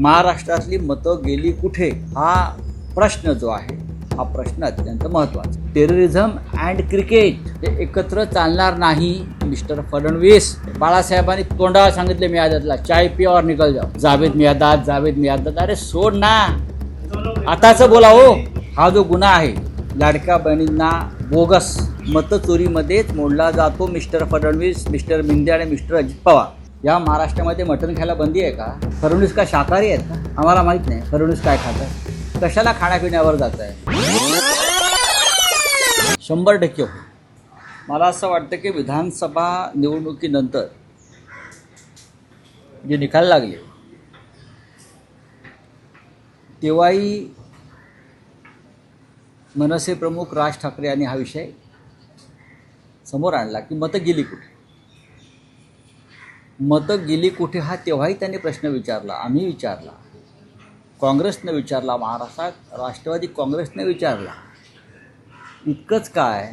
महाराष्ट्रातली मतं गेली कुठे? हा प्रश्न जो आहे हा प्रश्न अत्यंत महत्त्वाचा टेररिझम अँड क्रिकेट हे एकत्र चालणार नाही मिस्टर फडणवीस. बाळासाहेबांनी तोंडावर सांगितले मियादातला चाय पियावर निघल निकल जाओ जावेद मियादात जावेद मियादात अरे सोड ना. आताच बोला हो. हा जो गुन्हा आहे लाडक्या बहिणींना बोगस मतचोरीमध्येच मोडला जातो मिस्टर फडणवीस मिस्टर मिंदे आणि मिस्टर अजित पवार. या महाराष्ट्रामध्ये मटण खायला बंदी आहे का? फडणवीस का शाकाहारी आहेत का? आम्हाला माहीत नाही. फडणवीस काय खात आहे? कशाला खाण्यापिण्यावर जात आहे? शंभर टक्के हो मला असं वाटतं की विधानसभा निवडणुकीनंतर जे निकाल लागले तेव्हाही मनसे प्रमुख राज ठाकरे यांनी हा विषय समोर आणला की मतं गेली कुठे? मतं गेली कुठे? हा तेव्हाही त्यांनी प्रश्न विचारला. आम्ही विचारला. काँग्रेसनं विचारला. महाराष्ट्रात राष्ट्रवादी काँग्रेसने विचारला. इतकंच काय?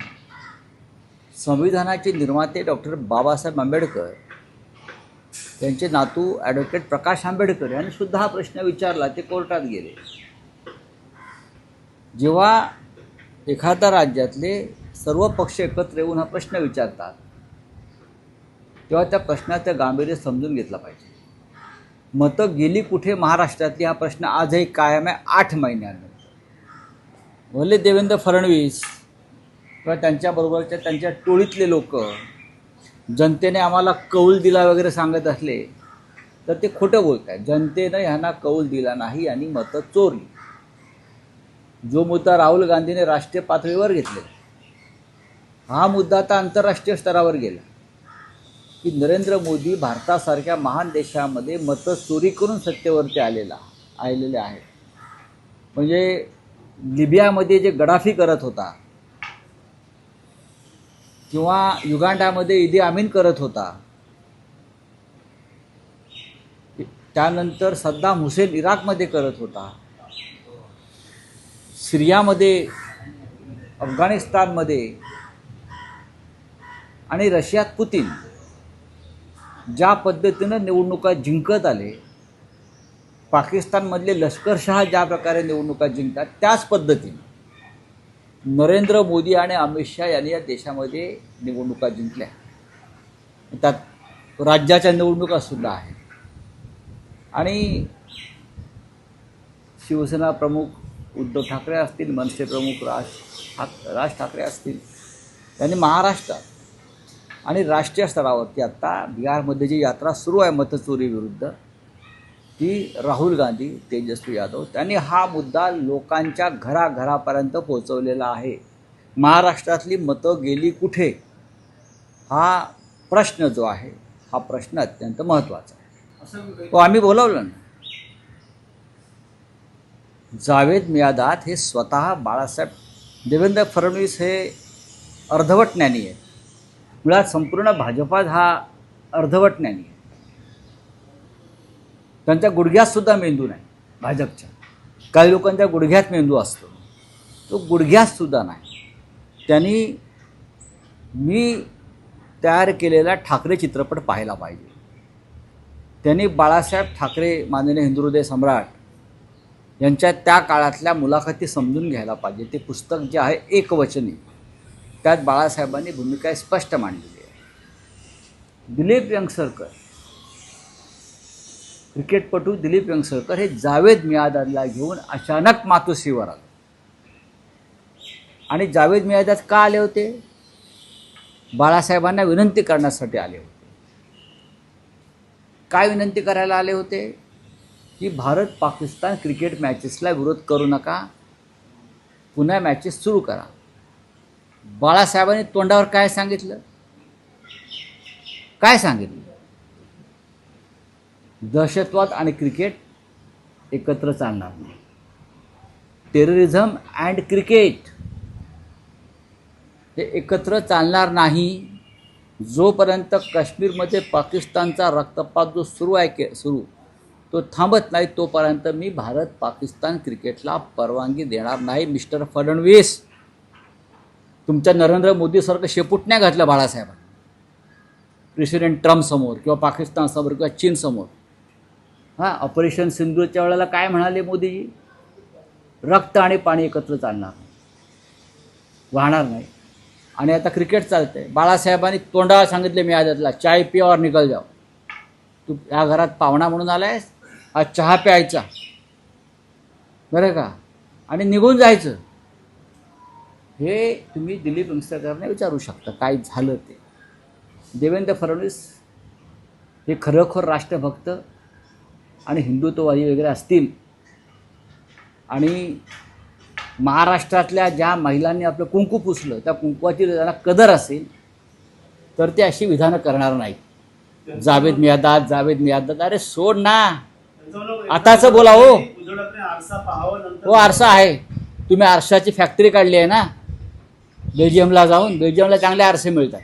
संविधानाचे निर्माते डॉक्टर बाबासाहेब आंबेडकर त्यांचे नातू ॲडव्होकेट प्रकाश आंबेडकर यांनी सुद्धा हा प्रश्न विचारला. ते कोर्टात गेले. जेव्हा एखाद्या राज्यातले सर्व पक्ष एकत्र येऊन हा प्रश्न विचारतात तेव्हा त्या प्रश्नाचं गांभीर्य समजून घेतलं पाहिजे. मतं गेली कुठे महाराष्ट्रातली? हा प्रश्न आजही कायम आहे आठ महिन्यानंतर भले देवेंद्र फडणवीस किंवा त्यांच्याबरोबरच्या त्यांच्या टोळीतले लोक जनतेने आम्हाला कौल दिला वगैरे सांगत असले तर ते खोटं बोलत आहे जनतेनं ह्यांना कौल दिला नाही आणि मतं चोरली. जो मुद्दा राहुल गांधीने राष्ट्रीय पातळीवर घेतलेला हा मुद्दा आता आंतरराष्ट्रीय स्तरावर गेला. की नरेंद्र मोदी भारतासारख्या महान देशामध्ये मतं चोरी करून सत्तेवरती आलेला आलेले आहेत. म्हणजे लिबियामध्ये जे गडाफी करत होता किंवा युगांडामध्ये इदी आमीन करत होता त्यानंतर सद्दाम हुसेन इराकमध्ये करत होता सिरियामध्ये अफगाणिस्तानमध्ये आणि रशियात पुतीन. ज्या पद्धतीनं निवडणुका जिंकत आले पाकिस्तानमधले लष्करशहा ज्या प्रकारे निवडणुका जिंकतात त्याच पद्धतीने नरेंद्र मोदी आणि अमित शहा यांनी या देशामध्ये निवडणुका जिंकल्या. त्यात राज्याच्या निवडणुका सुद्धा आहेत. आणि शिवसेना प्रमुख उद्धव ठाकरे असतील मनसे प्रमुख राज ठाक राज ठाकरे असतील त्यांनी महाराष्ट्रात आणि राष्ट्रीय स्तरावरती आत्ता बिहारमध्ये जी यात्रा सुरू आहे मतचोरीविरुद्ध ती राहुल गांधी तेजस्वी यादव त्यांनी हा मुद्दा लोकांच्या घराघरापर्यंत पोहोचवलेला आहे. महाराष्ट्रातली मतं गेली कुठे? हा प्रश्न जो आहे हा प्रश्न अत्यंत महत्त्वाचा आहे. तो आम्ही बोलावलं ना. जावेद मियादात हे स्वतः बाळासाहेब देवेंद्र फडणवीस हे अर्धवट ज्ञानी आहेत. मुळात संपूर्ण भाजपात हा अर्धवट नाही. आहे त्यांच्या गुडघ्यात सुद्धा मेंदू नाही भाजपच्या. काही लोकांच्या गुडघ्यात मेंदू असतो. तो गुडघ्यात सुद्धा नाही. त्यांनी मी तयार केलेला ठाकरे चित्रपट पाहायला पाहिजे. त्यांनी बाळासाहेब ठाकरे माननीय हिंदुहृदय सम्राट यांच्या त्या काळातल्या मुलाखती समजून घ्यायला पाहिजे. ते पुस्तक जे आहे एकवचनी. त्यात बाळासाहेबांनी भूमिका स्पष्ट मांडलेली आहे. दिलीप यंगसरकर क्रिकेटपटू दिलीप यंगसरकर हे जावेद मियादादला घेऊन अचानक मातोश्रीवर आले. आणि जावेद मियादाद का आले होते? बाळासाहेबांना विनंती करण्यासाठी आले होते. काय विनंती करायला आले होते? की भारत पाकिस्तान क्रिकेट मॅचेसला विरोध करू नका. पुन्हा मॅचेस सुरू करा. बाळासाहेबांनी तोंडावर काय सांगितलं? काय सांगितलं? दहशतवाद आणि क्रिकेट एकत्र चालणार नाही. टेररिझम अँड क्रिकेट हे एकत्र चालणार नाही. जोपर्यंत काश्मीरमध्ये पाकिस्तानचा रक्तपात जो सुरू आहे के सुरू तो थांबत नाही तोपर्यंत मी भारत पाकिस्तान क्रिकेटला परवानगी देणार नाही मिस्टर फडणवीस. तुमच्या नरेंद्र मोदीसारखं शेपूट नाही घातलं बाळासाहेबांनी. प्रेसिडेंट ट्रम्पसमोर किंवा पाकिस्तानसमोर किंवा चीनसमोर हां ऑपरेशन सिंधूच्या वेळेला काय म्हणाले मोदीजी? रक्त आणि पाणी एकत्र चालणार नाही. वाहणार नाही. आणि आता क्रिकेट चालतंय. बाळासाहेबांनी तोंडाला सांगितले मी आदतला चाय पिया और निकल जाओ. तू या घरात पाहुणा म्हणून आलायस? हा चहा प्यायचा. बरं का? आणि निघून जायचं. हे तुम्ही दिलीप वंसकरने विचारू शकता काय झालं ते. देवेंद्र फडणवीस हे खरोखर राष्ट्रभक्त आणि हिंदुत्ववादी वगैरे असतील आणि महाराष्ट्रातल्या ज्या महिलांनी आपलं कुंकू पुसलं त्या कुंकवाची त्यांना कदर असेल तर ते अशी विधानं करणार नाहीत. जावेद मियादात जावेद मियादात अरे सोड ना. आताचं बोला हो. हो आरसा आहे. तुम्ही आरशाची फॅक्टरी काढली आहे ना. बेल्जियमला जाऊन बेल्जियमला चांगले आरसे मिळतात.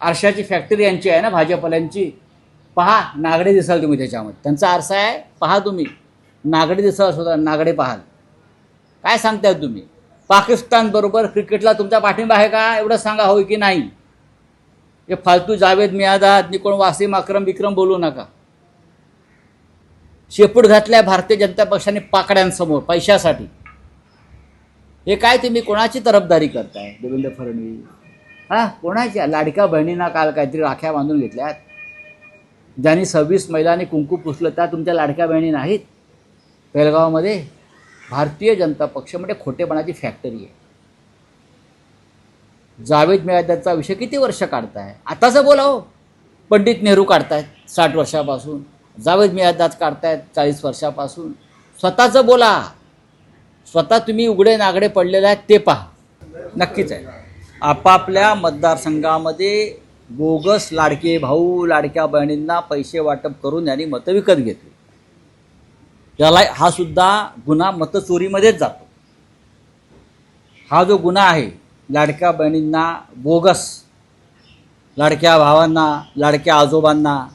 आरशाची फॅक्टरी यांची आहे ना भाजपल्यांची पहा नागडे दिसाल तुम्ही त्याच्यामध्ये. त्यांचा आरसा आहे पहा तुम्ही. नागडे दिसाल सुद्धा नागडे पाहाल. काय सांगताय तुम्ही? पाकिस्तानबरोबर क्रिकेटला तुमचा पाठिंबा आहे का? एवढं सांगा होय की नाही? हे फालतू जावेद मियादाद निकोण वासिम अक्रम विक्रम बोलू नका. शेपूट घातल्या भारतीय जनता पक्षाने पाकड्यांसमोर पैशासाठी. हे काय तुम्ही कोणाची तरफदारी करताय? देवेंद्र फडणवीस. हा कोणाच्या लाडक्या बहिणींना काल काहीतरी राख्या बांधून घेतल्यात. ज्यांनी सव्वीस महिलांनी कुंकू पुसलं त्या तुमच्या लाडक्या बहिणी नाहीत? पेलगावमध्ये भारतीय जनता पक्ष म्हणजे खोटेपणाची फॅक्टरी आहे. जावेद मियादाचा विषय किती वर्ष काढताय? आताचं बोला हो पंडित नेहरू काढतायत साठ वर्षापासून. जावेद मियादात काढतायत चाळीस वर्षापासून. स्वतःचं बोला. स्वतः तुम्ही उघडे नागडे पडलेले आहेत ते पहा. नक्कीच आहे. आपापल्या मतदारसंघामध्ये बोगस लाडके भाऊ लाडक्या बहिणींना पैसे वाटप करून यांनी मतं विकत घेतली. याला हा सुद्धा गुन्हा मतचोरीमध्येच जातो. हा जो गुन्हा आहे लाडक्या बहिणींना बोगस लाडक्या भावांना लाडक्या आजोबांना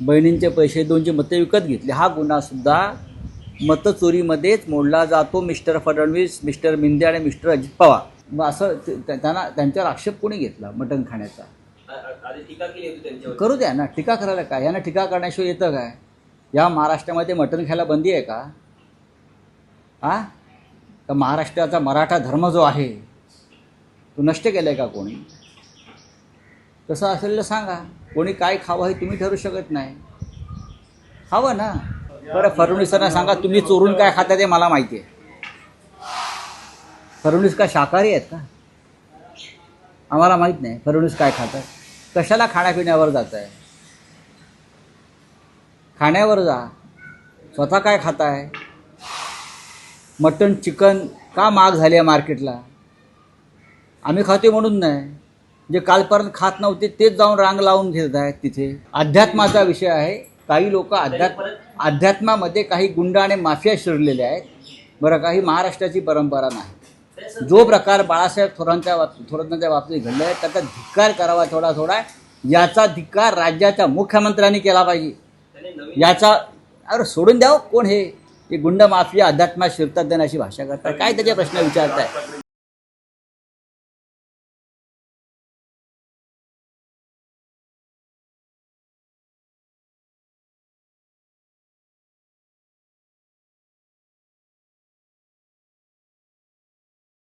बहिणींचे पैसे दोनचे मते विकत घेतले हा गुन्हासुद्धा मतचोरीमध्येच मोडला जातो मिस्टर फडणवीस मिस्टर मिंदे आणि मिस्टर अजित पवार. मग असं त्यांना त्यांच्यावर आक्षेप कोणी घेतला मटण खाण्याचा? करू द्या ना टीका करायला काय? यांना टीका करण्याशिवाय येतं काय? या महाराष्ट्रामध्ये मटण खायला बंदी आहे का? हा का महाराष्ट्राचा मराठा धर्म जो आहे तो नष्ट केला आहे का कोणी? तसं असेल तर सांगा. कोणी काय खावं हे तुम्ही ठरू शकत नाही. खावं ना. बरं फडणवीसांना सांगा तुम्ही चोरून काय खाता ते मला माहिती आहे. फडणवीस का शाकाहारी आहेत का? आम्हाला माहीत नाही फडणवीस काय खातात. कशाला खाण्यापिण्यावर जात आहे खाण्यावर जा. स्वतः काय खाताय? मटण चिकन का महाग झाली आहे मार्केटला? आम्ही खाते म्हणून नाही. जे कालपर्यंत खात नव्हते तेच जाऊन रांग लावून घेत आहेत तिथे. अध्यात्माचा विषय आहे. काही लोक अध्यात्म अध्यात्मामध्ये काही गुंड आणि माफिया शिरलेल्या आहेत. बरं काही महाराष्ट्राची परंपरा नाही. जो प्रकार बाळासाहेब थोरांच्या बाब थोरांच्या बाबतीत घडला आहे त्याचा धिक्कार करावा थोडा थोडा. याचा धिक्कार राज्याच्या मुख्यमंत्र्यांनी केला पाहिजे. याचा अरे सोडून द्यावं? कोण हे? हे गुंड माफिया अध्यात्मात शिरतात देण्याची भाषा करतात. काय त्याचे प्रश्न विचारताय?